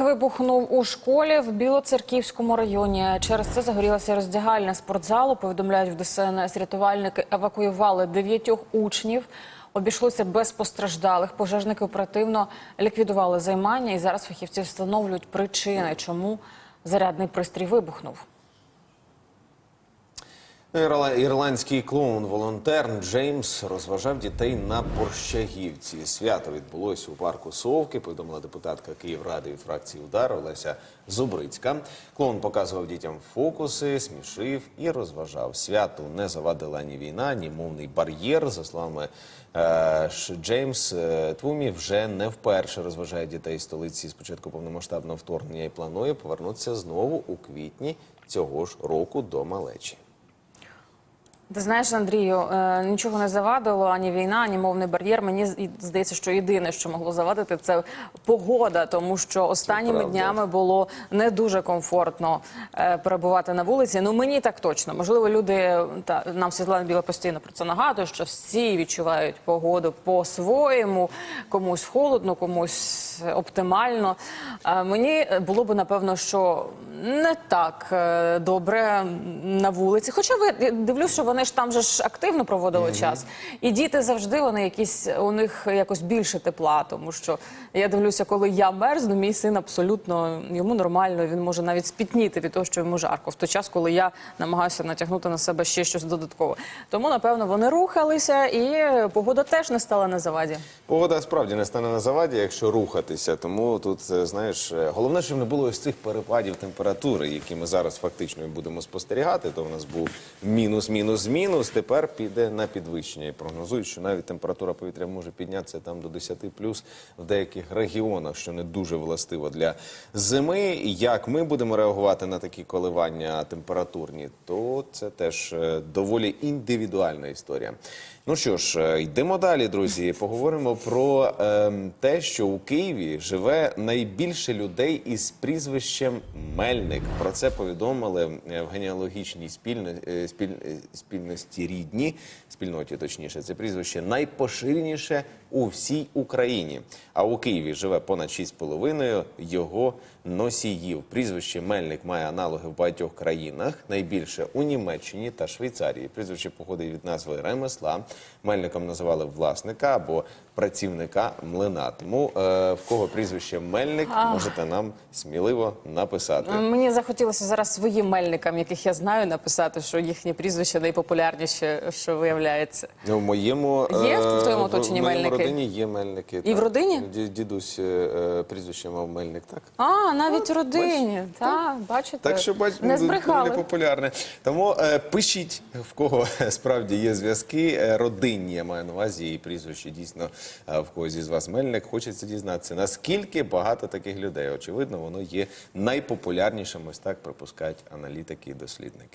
Вибухнув у школі в Білоцерківському районі. Через це загорілася роздягальня спортзалу. Повідомляють в ДСНС. Рятувальники евакуювали дев'ятьох учнів. Обійшлося без постраждалих. Пожежники оперативно ліквідували займання і зараз фахівці встановлюють причини, чому зарядний пристрій вибухнув. Ірла- Ірландський клоун-волонтер Джеймс розважав дітей на Борщагівці. Свято відбулося у парку Совки, повідомила депутатка Київради від фракції Удар Олеся Зубрицька. Клоун показував дітям фокуси, смішив і розважав. Святу не завадила ні війна, ні мовний бар'єр. За словами е, Джеймс е, Твумі, вже не вперше розважає дітей столиці з початку повномасштабного вторгнення і планує повернутися знову у квітні цього ж року до малечі. Ти знаєш, Андрію, е, нічого не завадило ані війна, ані мовний бар'єр. Мені здається, що єдине, що могло завадити, це погода, тому що останніми днями було не дуже комфортно е, перебувати на вулиці. Ну мені так точно. Можливо, люди та нам Світлана Біла постійно про це нагадує, що всі відчувають погоду по-своєму, комусь холодно, комусь оптимально. Е, Мені було б напевно, що не так добре на вулиці. Хоча ви дивлюсь, що вони ж там же ж активно проводили час. І діти завжди вони якісь у них якось більше тепла, тому що я дивлюся, коли я мерзну, мій син абсолютно йому нормально. Він може навіть спітніти від того, що йому жарко, в той час, коли я намагаюся натягнути на себе ще щось додаткове. Тому напевно вони рухалися, і погода теж не стала на заваді. Погода справді не стане на заваді, якщо рухатися. Тому тут, е, знаєш, е, головне, щоб не було ось цих перепадів температури, які ми зараз фактично будемо спостерігати. То у нас був мінус, мінус, мінус. Тепер піде на підвищення. І прогнозують, що навіть температура повітря може піднятися там до 10 плюс в деяких регіонах, що не дуже властиво для зими. Як ми будемо реагувати на такі коливання температурні, то це теж е, доволі індивідуальна історія. Ну що ж, е, йдемо далі, друзі. Поговоримо про ем, те, що у Києві живе найбільше людей із прізвищем Мельник. Про це повідомили е, в генеалогічній спільно, е, спіль, е, спільності рідні, спільноті точніше. Це прізвище найпоширеніше у всій Україні. А у Києві живе понад 6,5 його носіїв. Прізвище Мельник має аналоги в багатьох країнах, найбільше у Німеччині та Швейцарії. Прізвище походить від назви ремесла. Мельником називали власника або працівника млина. Тому е, в кого прізвище Мельник, можете нам сміливо написати. Мені захотілося зараз своїм мельникам, яких я знаю, написати, що їхнє прізвище найпопулярніше, що виявляється. Ну, в моєму Є в твоєму е, оточенні в моєму Мельники? родині є Мельники. І в родині? Ді- Дідусь е, е, прізвище мав Мельник, так? А, навіть в родині. Так, бачите. Так що бач, не збрехали. популярне. Тому е, пишіть, в кого справді є зв'язки. е, Родинні я маю на увазі і прізвище дійсно е, в когось із вас мельник. Хочеться дізнатися, наскільки багато таких людей. Очевидно, воно є найпопулярнішим. Ось так припускають аналітики і дослідники.